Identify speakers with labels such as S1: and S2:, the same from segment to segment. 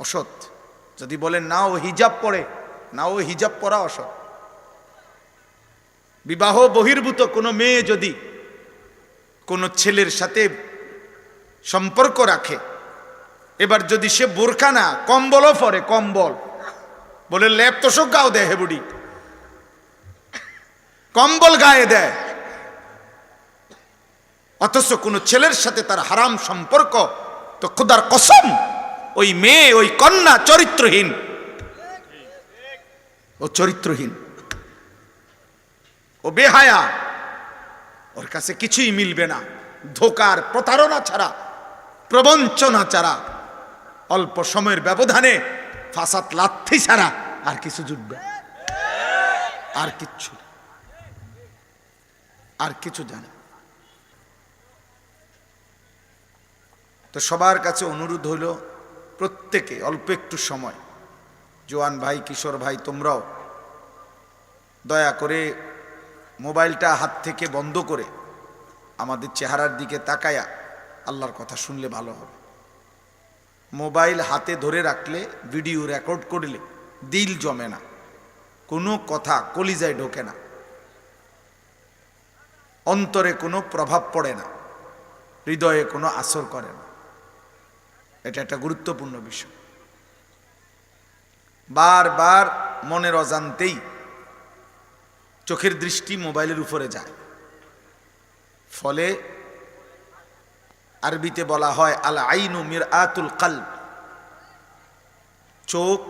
S1: অসৎ। যদি বলেন, না, ও হিজাব পরে না, ও হিজাব পরা অসৎ। বিবাহ বহির্ভূত কোনো মেয়ে যদি কোনো ছেলের সাথে সম্পর্ক রাখে, এবার যদি সে বোরখা না, কম্বলও পরে, কম্বল। বলে ল্যাপ তোষক গাও দেয় হেবুডি। কম্বল গায়ে দেয় অথচ কোনো ছেলের সাথে তার হারাম সম্পর্ক, তো খুদার কসম। ওই মেয়ে, ওই কন্যা চরিত্রহীন। ও চরিত্রহীন। ও বেহায়া। ওর কাছে কিছুই মিলবে না। ধোকার প্রতারণা ছাড়া, প্রবঞ্চনা ছাড়া, অল্প সময়ের ব্যবধানে ফাসাত লাথি ছাড়া আর কিছু জুটবে। আর কিচ্ছু আর কিছু জানে। তো সবার কাছে অনুরোধ হইল প্রত্যেকে অল্প একটু সময়। জোয়ান ভাই, কিশোর ভাই, তোমরাও দয়া করে মোবাইলটা হাত থেকে বন্ধ করে আমাদের চেহারার দিকে তাকায়া আল্লাহর কথা শুনলে ভালো হবে। মোবাইল হাতে ধরে রাখলে, ভিডিও রেকর্ড করলে দিল জমে না। কোনো কথা কলিজায় ঢোকে না। অন্তরে কোনো প্রভাব পড়ে না। হৃদয়ে কোনো আসর করে না। এটা একটা গুরুত্বপূর্ণ বিষয়। বারবার মনের অজান্তেই চোখের দৃষ্টি মোবাইলের উপরে যায়। ফলে আরবিতে বলা হয় আল আইনু মির আতুল কাল চোখ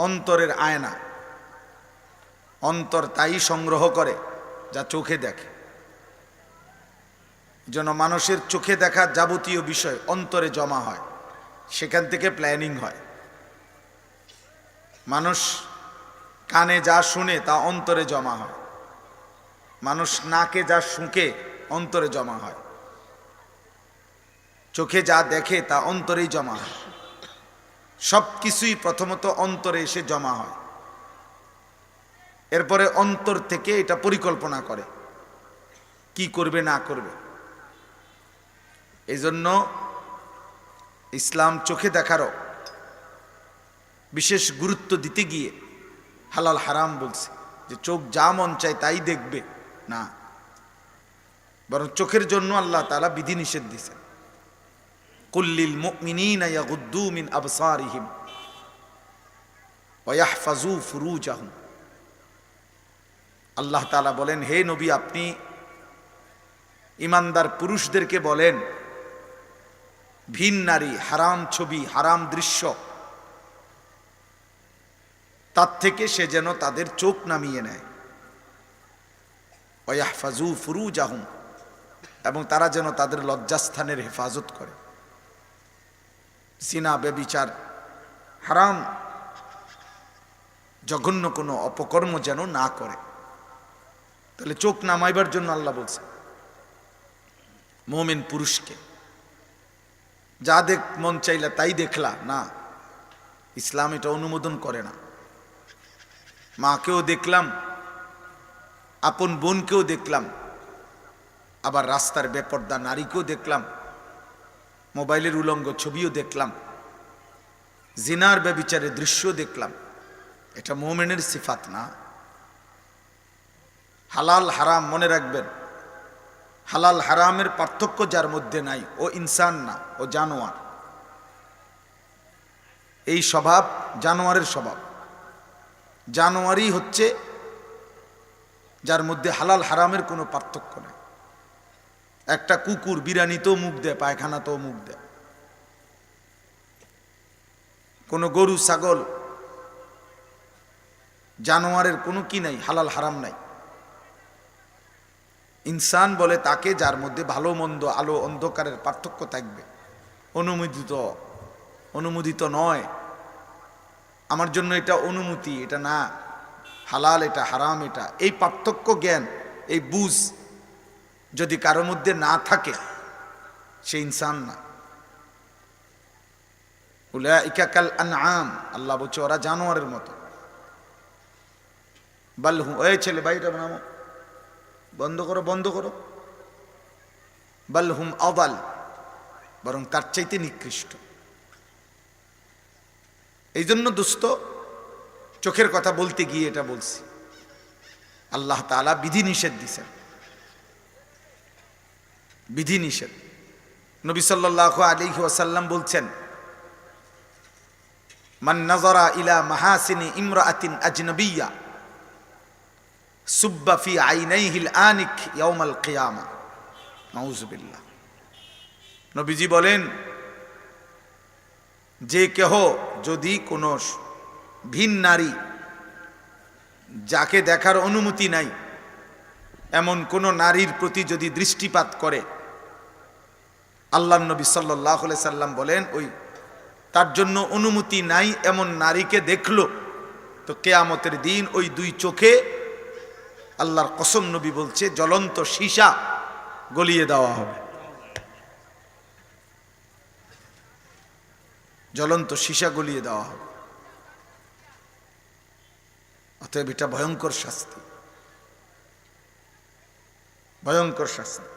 S1: অন্তরের আয়না। অন্তর তাই সংগ্রহ করে যা চোখে দেখে। যেন মানুষের চোখে দেখা যাবতীয় বিষয় অন্তরে জমা হয়। সেখান থেকে প্ল্যানিং হয়। মানুষ কানে যা শুনে তা অন্তরে জমা হয়। মানুষ নাকে যা শুঁকে অন্তরে জমা হয়। চোখে যা দেখে তা অন্তরেই জমা হয়। সব কিছুই প্রথমত অন্তরে এসে জমা হয়। এরপরে অন্তর থেকে এটা পরিকল্পনা করে। কি করবে, না করবে। এই জন্য ইসলাম চোখে দেখারও বিশেষ গুরুত্ব দিতে গিয়ে হালাল হারাম বলছে যে চোখ যা মন চায় তাই দেখবে। না। বরং চোখের জন্য আল্লাহ তালা বিধি নিষেধ দিছেন কুল্লিল মিন আবসারিহিম ওয়া ইয়াহফাজু ফুরুজাহুম। আল্লাহ তাআলা বলেন, হে নবী, আপনি ইমানদার পুরুষদেরকে বলেন ভিন নারী, হারাম ছবি, হারাম দৃশ্য। তার থেকে সে যেন তাদের চোখ নামিয়ে নেয়। ওয়াহফাজু ফুরুজ আহম এবং তারা যেন তাদের লজ্জাস্থানের হেফাজত করে। সিনা বেবিচার, হারাম, জঘন্য কোনো অপকর্ম যেন না করে। তাহলে চোখ নামাইবার জন্য আল্লাহ বলছে, মোমেন পুরুষকে যা দেখ মন চাইলা তাই দেখলা। না, ইসলাম এটা অনুমোদন করে না। মাকেও দেখলাম, আপন বোনকেও দেখলাম, আবার রাস্তার বেপর্দা নারীকেও দেখলাম, মোবাইলের উলঙ্গ ছবিও দেখলাম, জিনার ব্যবিচারের দৃশ্য দেখলাম। এটা মোমেনের সিফাত না। হালাল, হারাম মনে রাখবেন। হালাল হারামের পার্থক্য যার মধ্যে নাই, ও ইনসান না, ও জানোয়ার। এই স্বভাব জানোয়ারের স্বভাব। জানোয়ারই হচ্ছে যার মধ্যে হালাল হারামের কোনো পার্থক্য নেই। একটা কুকুর বিরানিতেও মুখ দেয় পায়খানাতেও মুখ দেয়। কোনো গরু, ছাগল, জানোয়ারের কোনো কি নাই, হালাল হারাম নাই। ইনসান বলে তাকে যার মধ্যে ভালো, মন্দ, আলো, অন্ধকারের পার্থক্য থাকবে। অনুমোদিত অনুমোদিত নয়। আমার জন্য এটা অনুমতি, এটা না। হালাল এটা, হারাম এটা। এই পার্থক্য জ্ঞান, এই বুঝ যদি কারও মধ্যে না থাকে, সে ইনসান না। ইকাকাল আনআম। আল্লাহ বলছে, ওরা জানোয়ারের মতো। বাল্হু এই ছেলে বাইরে নামো বন্ধ করো বন্ধ করো। বাল্হুম অবাল বরং তার চাইতে নিকৃষ্ট। এই জন্য দুস্থ, চোখের কথা বলতে গিয়ে এটা বলছি। আল্লাহ তাআলা বিধি নিষেধ দিছেন। বিধি নিষেধ নবী সাল্লাল্লাহু আলাইহি ওয়াসাল্লাম বলছেন, মান নাজারা ইলা মাহাসিনি ইমরাআতিন আজনবিয়্যা। সুব্বা ফি আইনাইহিল আনিক ইয়াউমাল কিয়ামা। নাউজুবিল্লাহ। নবীজি বলেন, যে কেহ যদি কোনো ভিন নারী যাকে দেখার অনুমতি নাই, এমন কোন নারীর প্রতি যদি দৃষ্টিপাত করে, আল্লাহ নবী সাল্লাহ সাল্লাম বলেন, ওই তার জন্য অনুমতি নাই এমন নারীকে দেখল, তো কেয়ামতের দিন ওই দুই চোখে আল্লাহর কসম নবী বলছে, জ্বলন্ত সীসা গলিয়ে দেওয়া হবে। জ্বলন্ত সীসা গলিয়ে দেওয়া হবে। অতএব এটা ভয়ঙ্কর শাস্তি। ভয়ঙ্কর শাস্তি।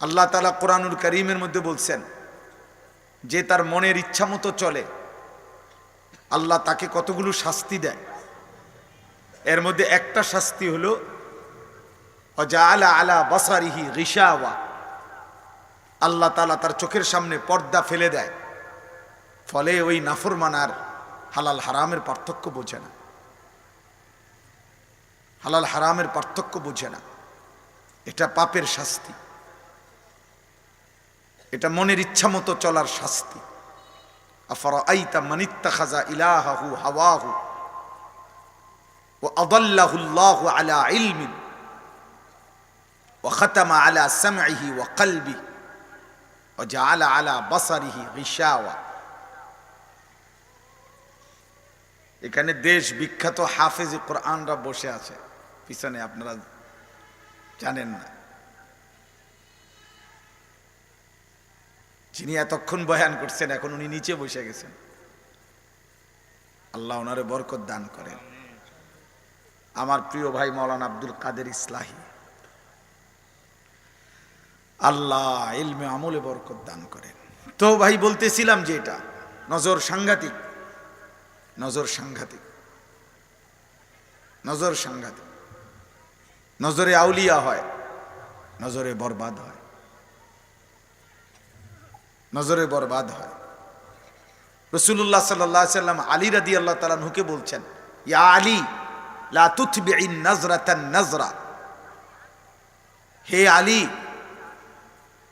S1: আল্লাহ তালা কোরআনুল করিমের মধ্যে বলছেন, যে তার মনের ইচ্ছা মতো চলে, আল্লাহ তাকে কতগুলো শাস্তি দেয়। এর মধ্যে একটা শাস্তি হলো আলা বাসারিহি রিসাওয়া আল্লাহ তালা তার চোখের সামনে পর্দা ফেলে দেয়। ফলে ওই নাফরমানার হালাল হারামের পার্থক্য বোঝে না। হালাল হারামের পার্থক্য বোঝে না। এটা পাপের শাস্তি। এটা মনের ইচ্ছা মতো চলার শাস্তি। আফরা আইতা মানিত্তা খাজা ইলাহাহু হাওয়াহু? ও আদাল্লাহুল্লাহু আলা ইলমিন وختم على سمعه وقلبه وجعل على بصره غشاوة এখানে দেশ বিখ্যাত হাফেজ কোরআনরা বসে আছে পিছনে আপনারা জানেন না যিনি এতক্ষণ বয়ান করছেন এখন উনি নিচে বসে গেছেন আল্লাহ ওনারে বরকত দান করেন আমার প্রিয় ভাই মৌলানা আব্দুল কাদের ইসলাহী। আল্লাহ ইলমে আমলে বরকত দান করেন। তো ভাই, বলতেছিলাম যে এটা, নজর সাংঘাতিক নজর সাংঘাতিক নজর সাংঘাতিক। নজরে আউলিয়া হয়, নজরে বরবাদ হয়। নজরে বরবাদ হয়। রসুল্লাহ সাল্লাহ সাল্লাম আলী রাদি আল্লাহ তালাহুকে বলছেন, ইয়া আলী লা তুথবি নজরাতান নজরা হে আলী,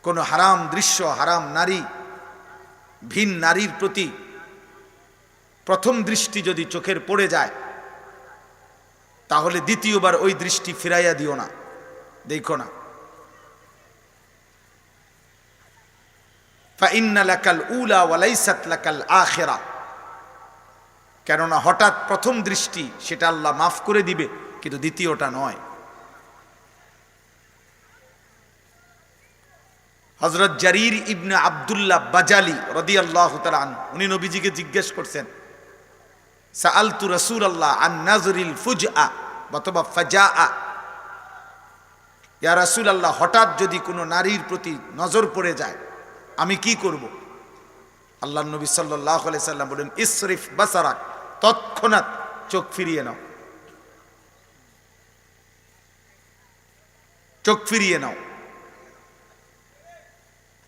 S1: কোনো হারাম দৃশ্য, হারাম নারী, ভিন নারীর প্রতি প্রথম দৃষ্টি যদি চোখের পড়ে যায়, তাহলে দ্বিতীয়বার ওই দৃষ্টি ফিরাইয়া দিও না, দেখো না। লাকাল উলা ওয়ালাইসাত লাকাল আখেরা। কেননা হঠাৎ প্রথম দৃষ্টি সেটা আল্লাহ মাফ করে দিবে, কিন্তু দ্বিতীয়টা নয়। হজরত জারির ইবনে আবদুল্লাহ বাজালি রদি আল্লাহ তালান উনি নবীজিকে জিজ্ঞেস করছেন রসুল আল্লাহ আন নাজরিল ফুজ আ ফাজা আ ইয়া আল্লাহ হঠাৎ যদি কোনো নারীর প্রতি নজর পড়ে যায়, আমি কি করব? আল্লাহ নবী সাল্লাহ সাল্লাম বলেন, ইসরিফ বাসারাক। তৎক্ষণাৎ চোখ ফিরিয়ে নাও। চোখ ফিরিয়ে নাও।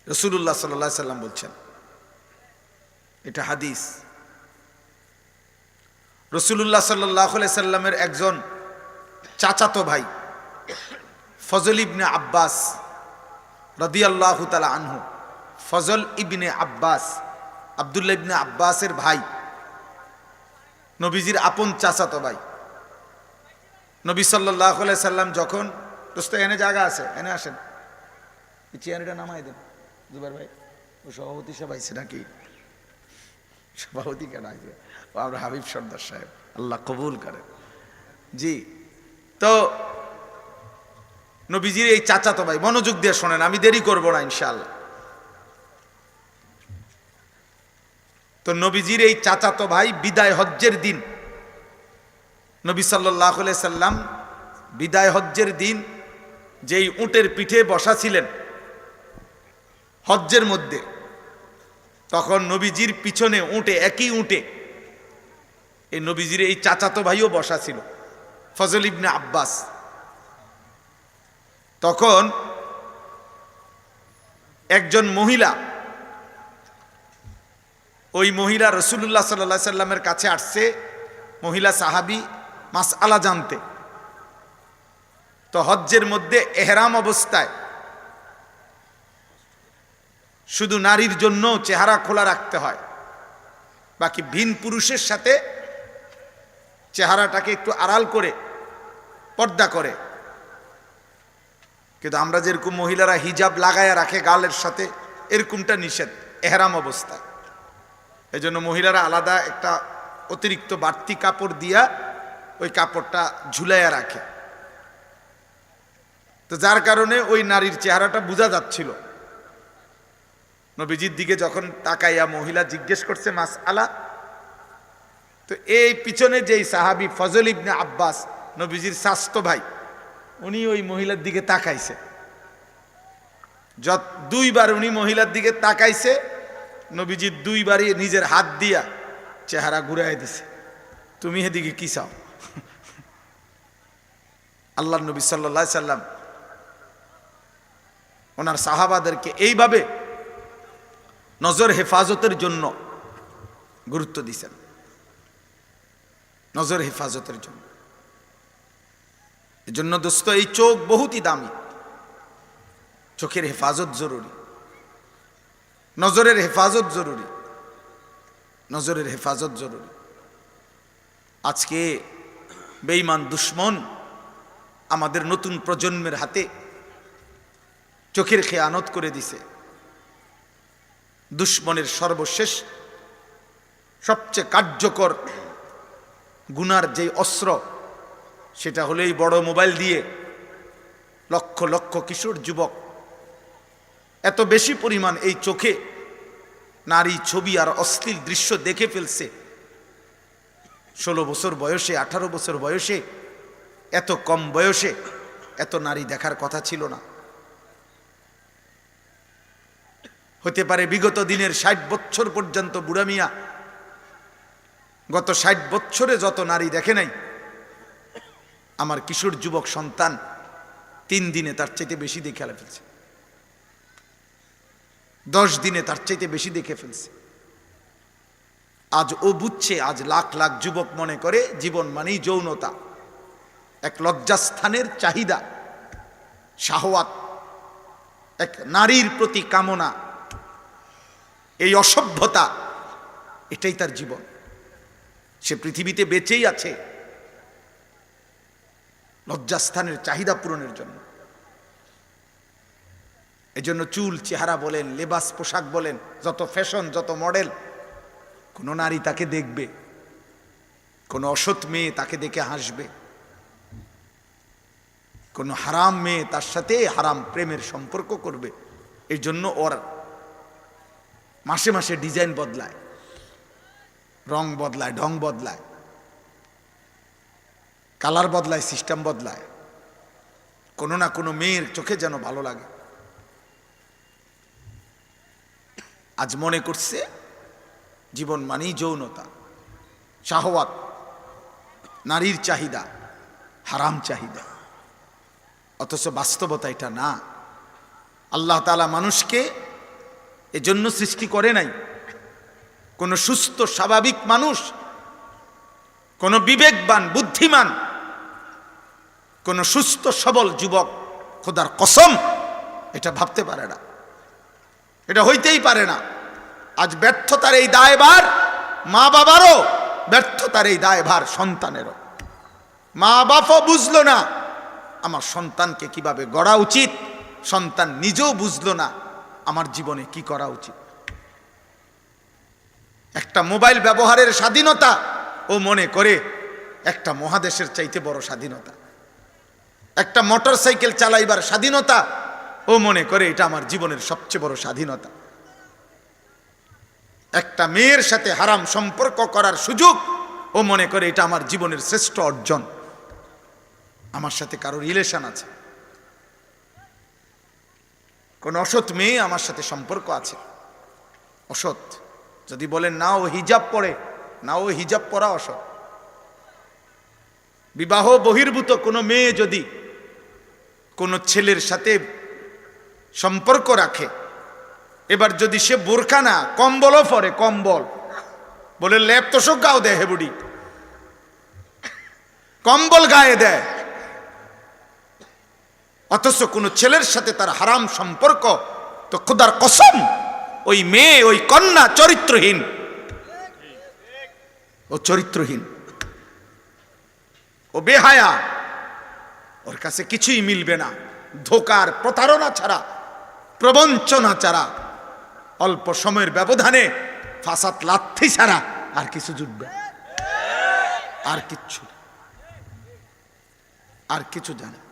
S1: রসুল্লাহ সাল্লাহ সাল্লাম বলছেন, এটা হাদিস। রসুল্লাহ সাল্লাহ সাল্লামের একজন চাচাতো ভাই, ফজল ইবনে আব্বাস রদি আল্লাহ তালা আনহু, ফজল ইবনে আব্বাস আবদুল্লা ইবনে আব্বাসের ভাই নবীজির আপন চাচাতো ভাই। নবী সাল্লাহ সাল্লাম যখন, দোস্ত, এনে জায়গা আছে, এনে আসেন। চেয়ারটা নামাই দেন। জুবাই ভাই, ও সভাপতি সব আইছে নাকি? সভাপতি কেন আইছে? ও আমরা হাবিব সর্দার সাহেব, আল্লাহ কবুল করে। জি, তো নবীজির এই চাচাতো ভাই, মনোযোগ দিয়ে শোনেন, আমি দেরি করব না ইনশাল্লাহ তো নবীজির এই চাচাতো ভাই বিদায় হজ্জের দিন। নবী সাল্লাহ সাল্লাম বিদায় হজ্জের দিন যেই উটের পিঠে বসা ছিলেন হজ্জের মধ্যে, তখন নবীজির পিছনে উঠে একই উঁটে এই নবীজির এই চাচাতো ভাইও বসা ছিল, ফজল ইবনে আব্বাস। তখন একজন মহিলা ওই মহিলা রসুল্লাহ সাল্লা সাল্লামের কাছে আসছে, মহিলা সাহাবি মাস আলা জানতে। তো হজ্জের মধ্যে এহরাম অবস্থায়। শুধু নারীর জন্য চেহারা খোলা রাখতে হয়। বাকি ভিন পুরুষের সাথে চেহারাটাকে একটু আড়াল করে, পর্দা করে। কিন্তু আমরা যেরকম মহিলারা হিজাব লাগায় রাখে গালের সাথে, এরকমটা নিষেধ, এহরাম অবস্থায়। এই জন্য মহিলারা আলাদা একটা অতিরিক্ত বাড়তি কাপড় দিয়া ওই কাপড়টা ঝুলাইয়া রাখে। তো যার কারণে ওই নারীর চেহারাটা বোঝা যাচ্ছিল। নবীজির দিকে যখন তাকাইয়া মহিলা জিজ্ঞেস করছে, মাস আলা? তো এই পিছনে যেই সাহাবি ফজল ইবনে আব্বাস, নবীজির স্বাস্থ্য ভাই, উনি ওই মহিলার দিকে তাকাইছে। যত দুইবার উনি মহিলার দিকে তাকাইছে নবীজি দুইবারই নিজের হাত দিয়া চেহারা ঘুরাই দিছে। তুমি এদিকে কি চাও? আল্লাহ নবী সাল্লা সাল্লাম ওনার সাহাবাদেরকে এইভাবে নজর হেফাজতের জন্য গুরুত্ব দিছেন। নজর হেফাজতের জন্য। এজন্য দোস্ত, এই চোখ বহুতই দামি। চোখের হেফাজত জরুরি। নজরের হেফাজত জরুরি। নজরের হেফাজত জরুরি। আজকে বেঈমান দুশ্মন আমাদের নতুন প্রজন্মের হাতে চোখের খেয়ানত করে দিছে। দুশ্মনের সর্বশেষ সবচেয়ে কার্যকর গুনার যে অস্ত্র, সেটা হলেই বড় মোবাইল দিয়ে লক্ষ লক্ষ কিশোর যুবক এত বেশি পরিমাণ এই চোখে নারী ছবি আর অশ্লীল দৃশ্য দেখে ফেলছে। ষোলো বছর বয়সে, আঠারো বছর বয়সে, এত কম বয়সে এত নারী দেখার কথা ছিল না। হতে পারে বিগত দিনের ষাট বছর পর্যন্ত বুড়া মিয়া গত ষাট বছরে যত নারী দেখে নাই, আমার কিশোর যুবক সন্তান তিন দিনে তার চাইতে বেশি দেখে ফেলছে। দশ দিনে তার চাইতে বেশি দেখে ফেলছে। আজ ও বুঝছে, আজ লাখ লাখ যুবক মনে করে জীবন মানেই যৌনতা। এক লজ্জাস্থানের চাহিদা, শাহওয়াত, এক নারীর প্রতি কামনা। এই অসভ্যতা, এটাই তার জীবন। সে পৃথিবীতে বেঁচেই আছে। লজ্জাস্থানের চাহিদা পূরণের জন্য। এজন্য চুল, চেহারা বলেন, লেবাস, পোশাক বলেন, যত ফ্যাশন, যত মডেল, কোনো নারী তাকে দেখবে, কোনো অসৎ মেয়ে তাকে দেখে হাসবে, কোনো হারাম মেয়ে তার সাথে হারাম প্রেমের সম্পর্ক করবে এই জন্য ওর মাসে মাসে ডিজাইন বদলায়, রং বদলায়, ঢং বদলায়, কালার বদলায়, সিস্টেম বদলায়, কোনো না কোনো মেয়ের চোখে যেন ভালো লাগে। আজ মনে করছে জীবন মানেই যৌনতা, শাহওয়াত, নারীর চাহিদা, হারাম চাহিদা। অথচ বাস্তবতা এটা না। আল্লাহ তালা মানুষকে এজন্য সৃষ্টি করে নাই। কোন সুস্থ, স্বাভাবিক মানুষ, কোন বিবেকবান, বুদ্ধিমান, কোন সুস্থ, সবল যুবক খোদার কসম এটা ভাবতে পারে না। এটা হইতেই পারে না। আজ ব্যর্থতার এই দায়ভার মা বাবারও, ব্যর্থতার এই দায়ভার সন্তানেরও। মা বাপও বুঝলো না, আমার সন্তানকে কীভাবে গড়া উচিত, সন্তান নিজেও বুঝলো না, আমার জীবনে কি করা উচিত। একটা মোবাইল ব্যবহারের স্বাধীনতা ও মনে করে একটা মহাদেশের চাইতে বড় স্বাধীনতা। একটা মোটর সাইকেল চালাইবার স্বাধীনতা ও মনে করে এটা আমার জীবনের সবচেয়ে বড় স্বাধীনতা। একটা মেয়ের সাথে হারাম সম্পর্ক করার সুযোগ, ও মনে করে এটা আমার জীবনের শ্রেষ্ঠ অর্জন। আমার সাথে কারও রিলেশন আছে। কোন অসৎ মেয়ে আমার সাথে সম্পর্ক আছে। অসৎ, যদি বলেন, না, ও হিজাব পড়ে না, ও হিজাব পরা অসৎ। বিবাহ বহির্ভূত কোনো মেয়ে যদি কোনো ছেলের সাথে সম্পর্ক রাখে। এবার যদি সে বোরখা না, কম্বলও পরে, কম্বল। বলে ল্যাপ তোষক গাও দেয় হেবুডি। কম্বল গায়ে দেয় অথচ কোনো ছেলের সাথে তার হারাম সম্পর্ক তো খোদার কসম, ওই মেয়ে, ওই কন্যা চরিত্রহীন। ও চরিত্রহীন। ও বেহায়া। ওর কাছে কিছুই মিলবে না। ধোকার প্রতারণা ছাড়া প্রবঞ্চনা ছাড়া, অল্প সময়ের ব্যবধানে ফাসাদ লাথি ছাড়া আর কিছু জুটবে। আর কিচ্ছু। আর কিছু জানে